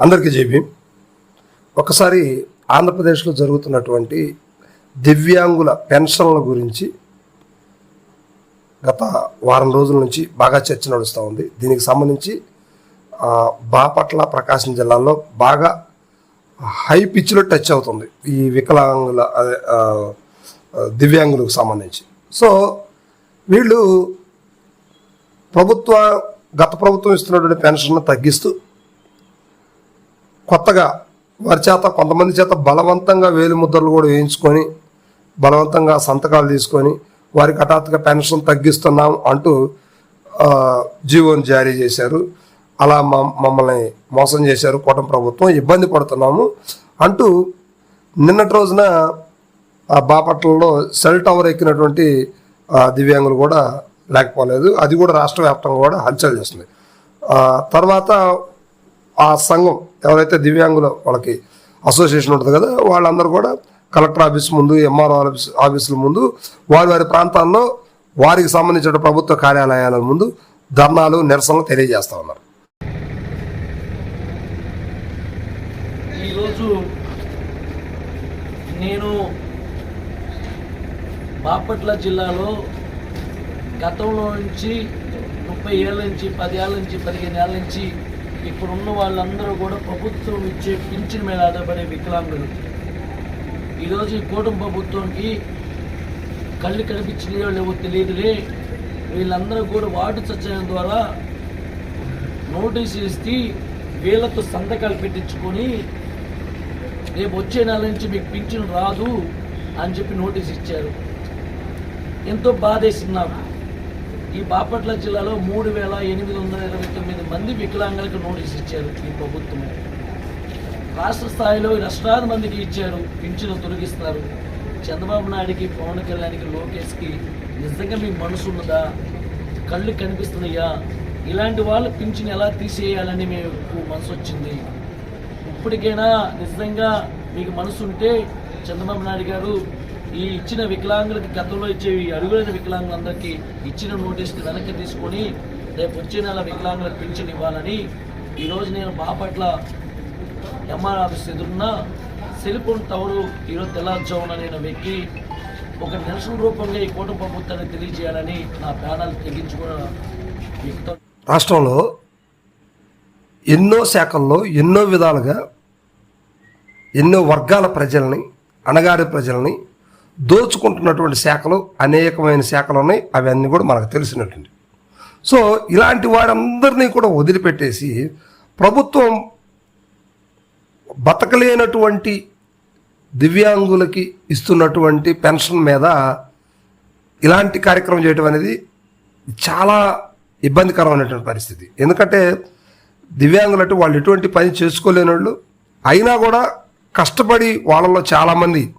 అందరికీ జేబీ ఒకసారి ఆంధ్రప్రదేశ్లో జరుగుతున్నటువంటి దివ్యాంగుల పెన్షన్ల గురించి గత వారం రోజుల నుంచి బాగా చర్చ నడుస్తూ ఉంది. దీనికి సంబంధించి బాపట్ల ప్రకాశం జిల్లాలో బాగా హై పిచ్లో టచ్ అవుతుంది ఈ వికలాంగుల అదే దివ్యాంగులకు సంబంధించి. సో వీళ్ళు ప్రభుత్వ గత ప్రభుత్వం ఇస్తున్నటువంటి పెన్షన్ తగ్గిస్తూ కొత్తగా వారి చేత కొంతమంది చేత బలవంతంగా వేలు ముద్రలు కూడా వేయించుకొని బలవంతంగా సంతకాలు తీసుకొని వారికి హఠాత్తుగా పెన్షన్ తగ్గిస్తున్నాం అంటూ జీవోని జారీ చేశారు. అలా మమ్మల్ని మోసం చేశారు కూటమి ప్రభుత్వం. ఇబ్బంది పడుతున్నాము అంటూ నిన్నటి రోజున ఆ బాపట్లలో సెల్ టవర్ ఎక్కినటువంటి దివ్యాంగులు కూడా లేకపోలేదు. అది కూడా రాష్ట్ర వ్యాప్తంగా కూడా హల్చల్ చేస్తుంది తర్వాత ఆ సంఘం ఎవరైతే దివ్యాంగుల వాళ్ళకి అసోసియేషన్ ఉంటుంది కదా వాళ్ళందరూ కూడా కలెక్టర్ ఆఫీస్ ముందు ఎంఆర్ఓ ఆఫీస్ ఆఫీసుల ముందు వారి వారి ప్రాంతాల్లో వారికి సంబంధించిన ప్రభుత్వ కార్యాలయాల ముందు ధర్నాలు నిరసనలు తెలియజేస్తా ఉన్నారు. ఈరోజు నేను బాపట్ల జిల్లాలో గతంలో నుంచి ముప్పై ఏళ్ళ నుంచి పది ఏళ్ళ నుంచి పదిహేను ఏళ్ళ నుంచి ఇప్పుడున్న వాళ్ళందరూ కూడా ప్రభుత్వం ఇచ్చే పింఛన్ మీద ఆధారపడే వికలాంగులు. ఈరోజు ఈ కూటమి ప్రభుత్వానికి కళ్ళు కనిపించిన లేవో తెలియదులే. వీళ్ళందరూ కూడా వార్డు సత్యాయం ద్వారా నోటీస్ ఇస్తే వీళ్ళతో సంతకాలు పెట్టించుకొని రేపు వచ్చే నెల నుంచి మీకు పింఛన్ రాదు అని చెప్పి నోటీస్ ఇచ్చారు. ఎంతో బాధేసింది నాకు. ఈ బాపట్ల జిల్లాలో మూడు వేల ఎనిమిది వందల ఇరవై తొమ్మిది మంది వికలాంగులకు నోటీస్ ఇచ్చారు ఈ ప్రభుత్వం. రాష్ట్ర స్థాయిలో లక్షలాది మందికి ఇచ్చారు. పింఛను తొలగిస్తారు. చంద్రబాబు నాయుడికి పవన్ కళ్యాణ్కి లోకేష్కి నిజంగా మీకు మనసు ఉన్నదా? కళ్ళు కనిపిస్తున్నాయా? ఇలాంటి వాళ్ళు పింఛను ఎలా తీసేయాలని మేము మనసు వచ్చింది? ఇప్పటికైనా నిజంగా మీకు మనసు ఉంటే చంద్రబాబు నాయుడు గారు ఈ ఇచ్చిన వికలాంగులకి గతంలో ఇచ్చే ఈ అడుగులైన వికలాంగులందరికీ ఇచ్చిన నోటీస్ని వెనక్కి తీసుకొని రేపు వచ్చే నెల వికలాంగులకు పింఛన్ ఇవ్వాలని ఈరోజు నేను బాపట్ల ఎంఆర్ ఆఫీస్ ఎదురున్న సెల్ఫోన్ టవరు ఈరోజు తెల్లారుజామున నేను వెక్కి ఒక నిరసన రూపంగా ఈ కూటమి ప్రభుత్వాన్ని తెలియజేయాలని నా ప్రాణాలు తెగించుకున్న రాష్ట్రంలో ఎన్నో శాఖల్లో ఎన్నో విధాలుగా ఎన్నో వర్గాల ప్రజల్ని అణగారి ప్రజల్ని దోచుకుంటున్నటువంటి శాఖలు అనేకమైన శాఖలు ఉన్నాయి. అవన్నీ కూడా మనకు తెలిసినటువంటి. సో ఇలాంటి వారందరినీ కూడా వదిలిపెట్టేసి ప్రభుత్వం బతకలేనటువంటి దివ్యాంగులకి ఇస్తున్నటువంటి పెన్షన్ మీద ఇలాంటి కార్యక్రమం చేయడం అనేది చాలా ఇబ్బందికరమైనటువంటి పరిస్థితి. ఎందుకంటే దివ్యాంగులు అంటే వాళ్ళు ఎటువంటి పని చేసుకోలేని వాళ్ళు అయినా కూడా కష్టపడి వాళ్ళలో చాలామంది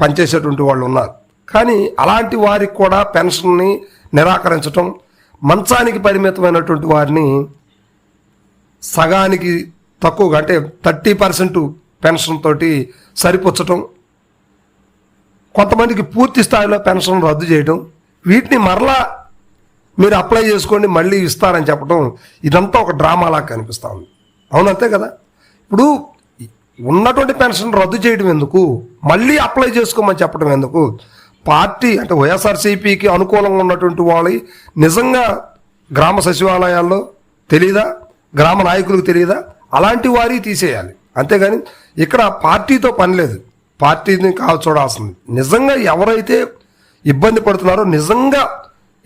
పనిచేసేటువంటి వాళ్ళు ఉన్నారు. కానీ అలాంటి వారికి కూడా పెన్షన్ని నిరాకరించటం మంచానికి పరిమితమైనటువంటి వారిని సగానికి తక్కువగా అంటే థర్టీ పర్సెంట్ పెన్షన్ తోటి సరిపుచ్చటం కొంతమందికి పూర్తి స్థాయిలో పెన్షన్ రద్దు చేయడం వీటిని మరలా మీరు అప్లై చేసుకోండి మళ్ళీ ఇస్తారని చెప్పడం ఇదంతా ఒక డ్రామాలా కనిపిస్తూ ఉంది. అవునంతే కదా? ఇప్పుడు ఉన్నటువంటి పెన్షన్ రద్దు చేయడం ఎందుకు? మళ్ళీ అప్లై చేసుకోమని చెప్పడం ఎందుకు? పార్టీ అంటే వైఎస్ఆర్సీపీకి అనుకూలంగా ఉన్నటువంటి వాళ్ళు నిజంగా గ్రామ సచివాలయాల్లో తెలియదా గ్రామ నాయకులకు తెలియదా అలాంటి వారి తీసేయాలి. అంతేగాని ఇక్కడ పార్టీతో పని లేదు. పార్టీని కాదు చూడాల్సింది. నిజంగా ఎవరైతే ఇబ్బంది పడుతున్నారో నిజంగా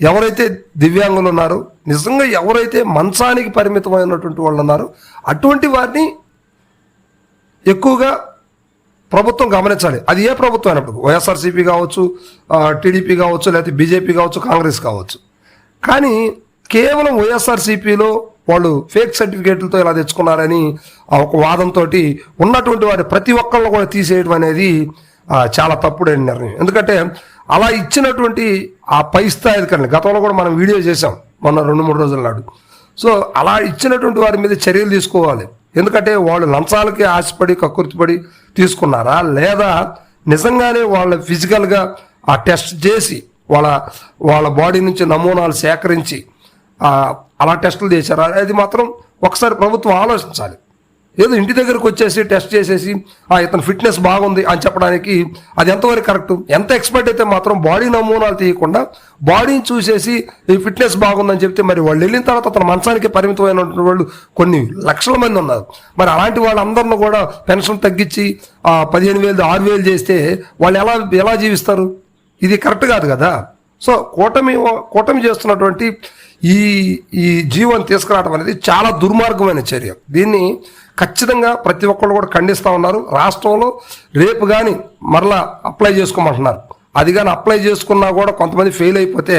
ఎవరైతే దివ్యాంగులు ఉన్నారో నిజంగా ఎవరైతే మంచానికి పరిమితమైనటువంటి వాళ్ళు ఉన్నారో అటువంటి వారిని ఎక్కువగా ప్రభుత్వం గమనించాలి. అది ఏ ప్రభుత్వం అయినప్పుడు? వైఎస్ఆర్సీపీ కావచ్చు టీడీపీ కావచ్చు లేకపోతే బీజేపీ కావచ్చు కాంగ్రెస్ కావచ్చు. కానీ కేవలం వైఎస్ఆర్సీపీలో వాళ్ళు ఫేక్ సర్టిఫికేట్లతో ఇలా తెచ్చుకున్నారని ఆ ఒక వాదంతో ఉన్నటువంటి వారి ప్రతి ఒక్కళ్ళు కూడా తీసేయడం అనేది చాలా తప్పుడైన నిర్ణయం. ఎందుకంటే అలా ఇచ్చినటువంటి ఆ పై స్థాయి అధికారులు గతంలో కూడా మనం వీడియో చేసాం మొన్న రెండు మూడు రోజుల నాడు. సో అలా ఇచ్చినటువంటి వారి మీద చర్యలు తీసుకోవాలి. ఎందుకంటే వాళ్ళు లంచాలకి ఆశపడి కకృతిపడి తీసుకున్నారా? లేదా నిజంగానే వాళ్ళ ఫిజికల్గా ఆ టెస్ట్ చేసి వాళ్ళ వాళ్ళ బాడీ నుంచి నమూనాలు సేకరించి అలా టెస్టులు చేశారా? అది మాత్రం ఒకసారి ప్రభుత్వం ఆలోచించాలి. ఏదో ఇంటి దగ్గరకు వచ్చేసి టెస్ట్ చేసేసి ఆ ఇతను ఫిట్నెస్ బాగుంది అని చెప్పడానికి అది ఎంతవరకు కరెక్ట్? ఎంత ఎక్స్పర్ట్ అయితే మాత్రం బాడీ నమూనాలు తీయకుండా బాడీని చూసేసి ఈ ఫిట్నెస్ బాగుందని చెప్తే మరి వాళ్ళు వెళ్ళిన తర్వాత అతను మంచానికి పరిమితమైనటువంటి వాళ్ళు కొన్ని లక్షల మంది ఉన్నారు. మరి అలాంటి వాళ్ళందరిని కూడా పెన్షన్ తగ్గించి ఆ పదిహేను వేలు ఆరు వేలు చేస్తే వాళ్ళు ఎలా ఎలా జీవిస్తారు? ఇది కరెక్ట్ కాదు కదా. సో కూటమి కూటమి చేస్తున్నటువంటి ఈ ఈ జీవోని తీసుకురావడం అనేది చాలా దుర్మార్గమైన చర్య. దీన్ని ఖచ్చితంగా ప్రతి ఒక్కళ్ళు కూడా ఖండిస్తూ ఉన్నారు. రాష్ట్రంలో రేపు కానీ మరలా అప్లై చేసుకోమంటున్నారు. అది కానీ అప్లై చేసుకున్నా కూడా కొంతమంది ఫెయిల్ అయిపోతే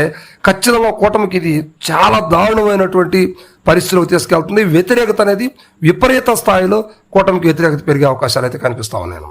ఖచ్చితంగా కూటమికి ఇది చాలా దారుణమైనటువంటి పరిస్థితులకు తీసుకెళ్తుంది. వ్యతిరేకత అనేది విపరీత స్థాయిలో కూటమికి వ్యతిరేకత పెరిగే అవకాశాలు అయితే కనిపిస్తూ ఉన్నాయి